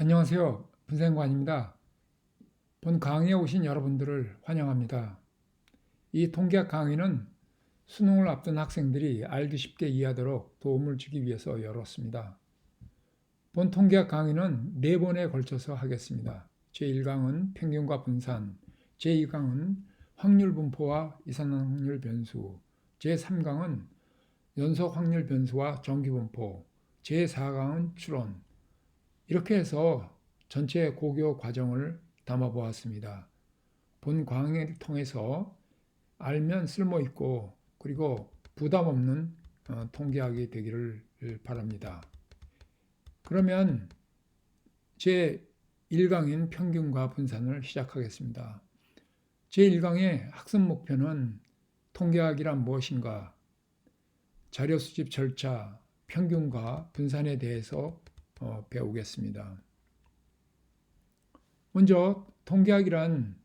안녕하세요. 분생관입니다. 본 강의에 오신 여러분들을 환영합니다. 이 통계학 강의는 수능을 앞둔 학생들이 알기 쉽게 이해하도록 도움을 주기 위해서 열었습니다. 본 통계학 강의는 네 번에 걸쳐서 하겠습니다. 제1강은 평균과 분산, 제2강은 확률 분포와 이산 확률 변수, 제3강은 연속 확률 변수와 정기 분포, 제4강은 추론, 이렇게 해서 전체 고교 과정을 담아 보았습니다. 본 강의를 통해서 알면 쓸모 있고 그리고 부담 없는 어, 통계학이 되기를 바랍니다. 그러면 제 1강인 평균과 분산을 시작하겠습니다. 제 1강의 학습 목표는 통계학이란 무엇인가, 자료 수집 절차, 평균과 분산에 대해서 어, 배우겠습니다. 먼저 통계학이란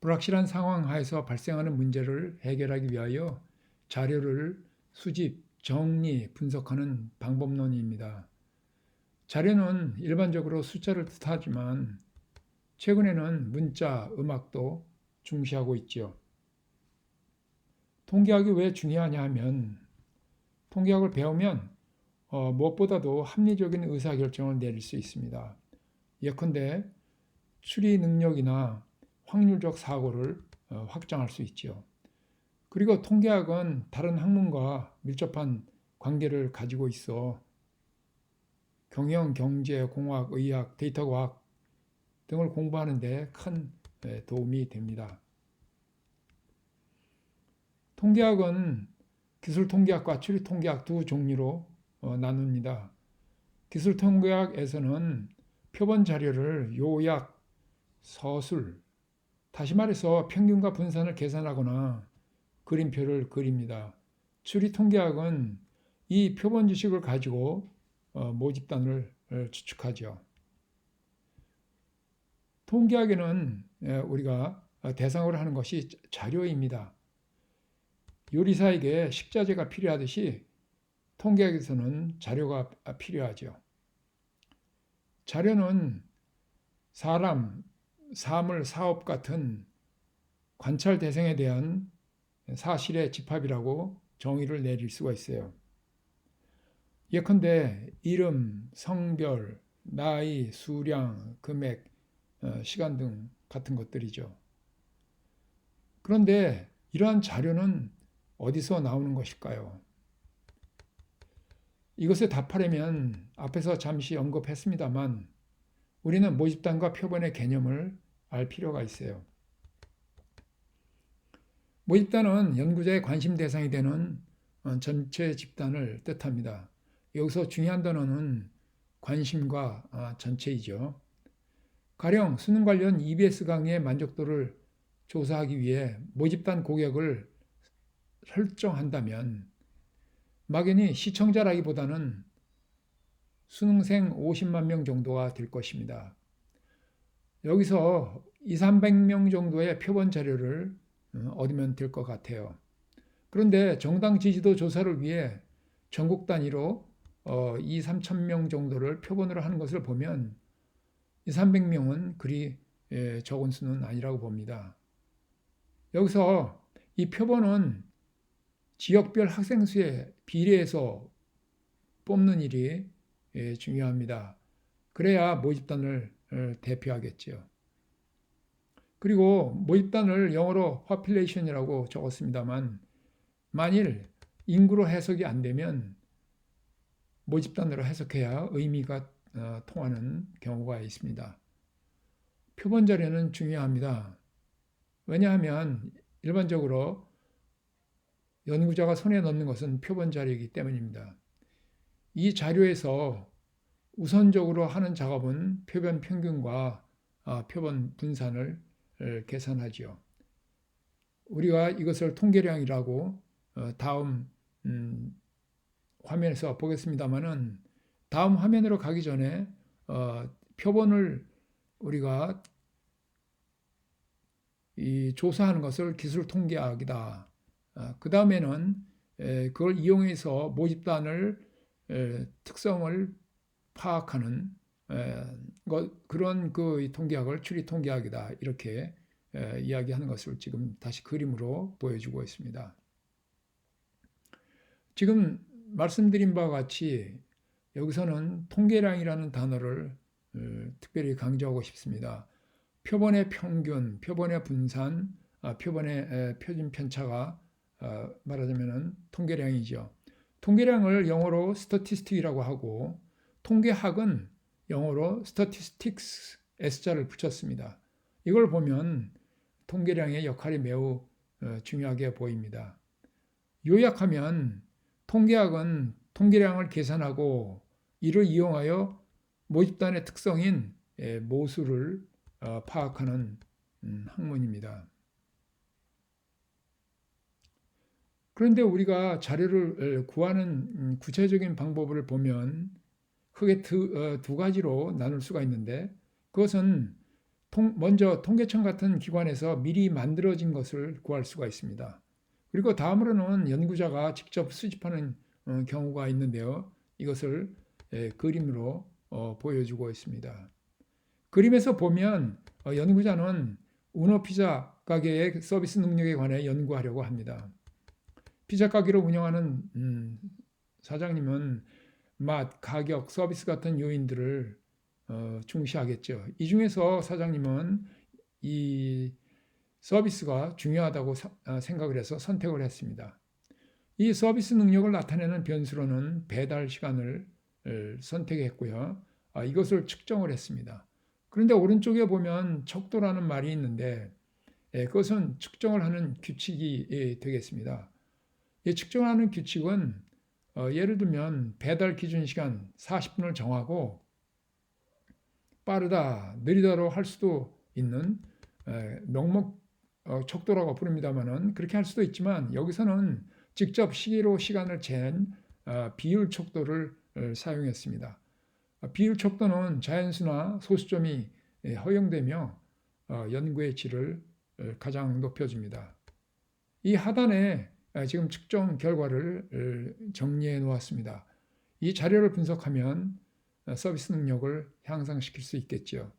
불확실한 상황 하에서 발생하는 문제를 해결하기 위하여 자료를 수집, 정리, 분석하는 방법론입니다. 자료는 일반적으로 숫자를 뜻하지만 최근에는 문자, 음악도 중시하고 있죠. 통계학이 왜 중요하냐 하면 통계학을 배우면 어, 무엇보다도 합리적인 의사결정을 내릴 수 있습니다. 예컨대 추리 능력이나 확률적 사고를 어, 확장할 수 있지요. 그리고 통계학은 다른 학문과 밀접한 관계를 가지고 있어 경영, 경제, 공학, 의학, 데이터 과학 등을 공부하는 데 큰 도움이 됩니다. 통계학은 기술 통계학과 추리 통계학 두 종류로 어, 나눕니다. 기술 통계학에서는 표본 자료를 요약, 서술, 다시 말해서 평균과 분산을 계산하거나 그림표를 그립니다. 추리 통계학은 이 표본 지식을 가지고 어, 모집단을 어, 추측하죠. 통계학에는 우리가 대상으로 하는 것이 자료입니다. 요리사에게 식자재가 필요하듯이 통계학에서는 자료가 필요하죠. 자료는 사람, 사물, 사업 같은 관찰 대상에 대한 사실의 집합이라고 정의를 내릴 수가 있어요. 예컨대 이름, 성별, 나이, 수량, 금액, 어, 시간 등 같은 것들이죠. 그런데 이러한 자료는 어디서 나오는 것일까요? 이것에 답하려면 앞에서 잠시 언급했습니다만 우리는 모집단과 표본의 개념을 알 필요가 있어요. 모집단은 연구자의 관심 대상이 되는 어, 전체 집단을 뜻합니다. 여기서 중요한 단어는 관심과 아, 전체이죠. 가령 수능 관련 EBS 강의의 만족도를 조사하기 위해 모집단 고객을 설정한다면 막연히 시청자라기보다는 수능생 50만 명 정도가 될 것입니다. 여기서 2, 300명 정도의 표본 자료를 어, 얻으면 될 것 같아요. 그런데 정당 지지도 조사를 위해 전국 단위로 2, 어, 3천 명 정도를 표본으로 하는 것을 보면 2, 300명은 그리 예, 적은 수는 아니라고 봅니다. 여기서 이 표본은 지역별 학생 수에 비례해서 뽑는 일이 예, 중요합니다. 그래야 모집단을 어, 대표하겠죠. 그리고 모집단을 영어로 population이라고 적었습니다만 만일 인구로 해석이 안 되면 모집단으로 해석해야 의미가 어, 통하는 경우가 있습니다. 표본 자료는 중요합니다. 왜냐하면 일반적으로 연구자가 손에 넣는 것은 표본 자료이기 때문입니다. 이 자료에서 우선적으로 하는 작업은 표본 평균과 아, 표본 분산을 계산하지요. 우리가 이것을 통계량이라고 어, 다음 음, 화면에서 보겠습니다만은 다음 화면으로 가기 전에 어, 표본을 우리가 조사하는 것을 기술 통계학이다. 아, 그 다음에는 그걸 이용해서 모집단을 특성을 파악하는 그런 그 통계학을 추리 통계학이다 이렇게 에, 이야기하는 것을 지금 다시 그림으로 보여주고 있습니다. 지금 말씀드린 바와 같이 여기서는 통계량이라는 단어를 어, 특별히 강조하고 싶습니다. 표본의 평균, 표본의 분산, 아, 표본의 에, 표준 편차가 어, 말하자면은 통계량이죠. 통계량을 영어로 statistic이라고 하고 통계학은 영어로 statistics s자를 붙였습니다. 이걸 보면 통계량의 역할이 매우 어, 중요하게 보입니다. 요약하면 통계학은 통계량을 계산하고 이를 이용하여 모집단의 특성인 예, 모수를 어, 파악하는 음, 학문입니다. 그런데 우리가 자료를 어, 구하는 음, 구체적인 방법을 보면 크게 두, 어, 두 가지로 나눌 수가 있는데 그것은 통- 먼저 통계청 같은 기관에서 미리 만들어진 것을 구할 수가 있습니다. 그리고 다음으로는 연구자가 직접 수집하는 어, 경우가 있는데요. 이것을 예, 그림으로 어, 보여주고 있습니다. 그림에서 보면 어, 연구자는 우노 피자 가게의 서비스 능력에 관해 연구하려고 합니다. 피자 가게를 운영하는 음, 사장님은 맛, 가격, 서비스 같은 요인들을 어, 중시하겠죠. 이 중에서 사장님은 이 서비스가 중요하다고 사- 아, 생각을 해서 선택을 했습니다. 이 서비스 능력을 나타내는 변수로는 배달 시간을 을 선택했고요. 아, 이것을 측정을 했습니다. 그런데 오른쪽에 보면 척도라는 말이 있는데 예, 그것은 측정을 하는 규칙이 예, 되겠습니다. 이 측정하는 규칙은 어, 예를 들면 배달 기준 시간 40분을 정하고 빠르다, 느리다로 할 수도 있는 에, 명목 어, 척도라고 부릅니다만은 그렇게 할 수도 있지만 여기서는 직접 시계로 시간을 잰 어, 비율 척도를 어, 사용했습니다. 어, 비율 척도는 자연수나 소수점이 예, 허용되며 어, 연구의 질을 어, 가장 높여줍니다. 이 하단에 아, 지금 측정 결과를 어, 정리해 놓았습니다. 이 자료를 분석하면 어, 서비스 능력을 향상시킬 수 있겠죠.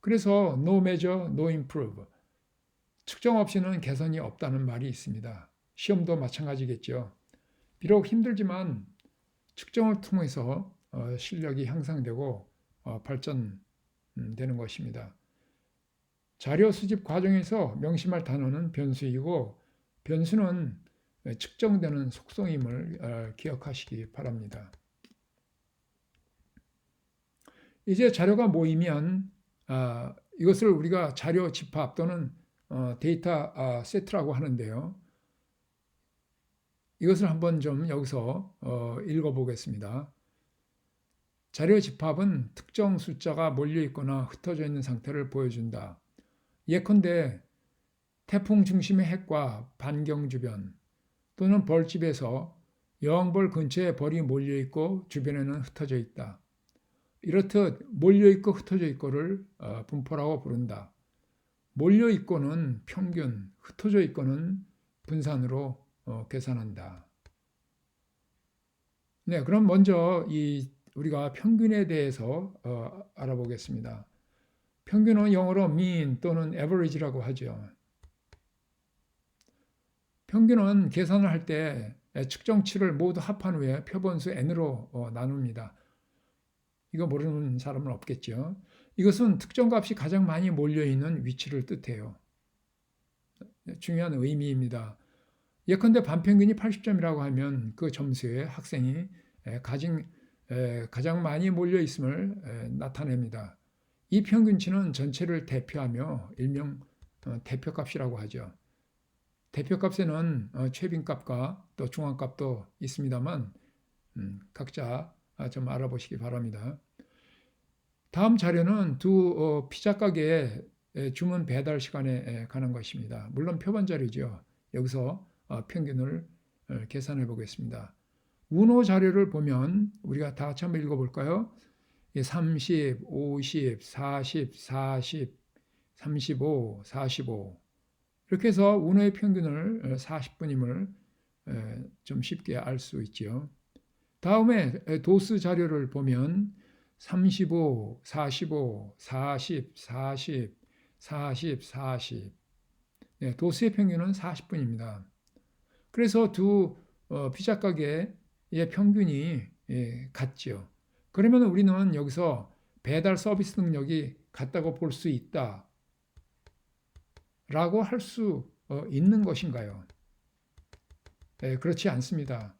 그래서 no measure, no improve. 측정 없이는 개선이 없다는 말이 있습니다. 시험도 마찬가지겠죠. 비록 힘들지만 측정을 통해서 어, 실력이 향상되고 어, 발전되는 것입니다. 자료 수집 과정에서 명심할 단어는 변수이고 변수는 측정되는 속성임을 어, 기억하시기 바랍니다. 이제 자료가 모이면 아, 이것을 우리가 자료 집합 또는 어, 데이터 아, 세트라고 하는데요. 이것을 한번 좀 여기서 어, 읽어보겠습니다. 자료 집합은 특정 숫자가 몰려 있거나 흩어져 있는 상태를 보여준다. 예컨대 태풍 중심의 핵과 반경 주변 또는 벌집에서 여왕벌 근처에 벌이 몰려 있고 주변에는 흩어져 있다. 이렇듯 몰려 있고 흩어져 있고를 어, 분포라고 부른다. 몰려 있고는 평균, 흩어져 있고는 분산으로 어, 계산한다. 네, 그럼 먼저 이 우리가 평균에 대해서 어, 알아보겠습니다. 평균은 영어로 mean 또는 average라고 하죠. 평균은 계산을 할 때 측정치를 모두 합한 후에 표본수 n으로 어, 나눕니다. 이거 모르는 사람은 없겠죠. 이것은 특정 값이 가장 많이 몰려 있는 위치를 뜻해요. 중요한 의미입니다. 예컨대 반평균이 80점이라고 하면 그 점수에 학생이 가진, 가장 많이 몰려 있음을 나타냅니다. 이 평균치는 전체를 대표하며 일명 어, 대표값이라고 하죠. 대표값에는 어, 최빈값과 또 중앙값도 있습니다만 음, 각자 좀 알아보시기 바랍니다. 다음 자료는 두 어, 피자 가게의 주문 배달 시간에 관한 것입니다. 물론 표본 자료죠. 여기서 평균을 계산해 보겠습니다. 운호 자료를 보면 우리가 다 같이 한번 읽어볼까요? 30, 50, 40, 40, 35, 45 이렇게 해서 운호의 평균을 40분임을 좀 쉽게 알 수 있지요. 다음에 도스 자료를 보면 35, 45, 40, 40, 40, 40. 네, 도수의 평균은 40분입니다. 그래서 두 어, 피자 가게의 평균이 예, 같죠. 그러면 우리는 여기서 배달 서비스 능력이 같다고 볼 수 있다. 라고 할수 어, 있는 것인가요? 예, 그렇지 않습니다.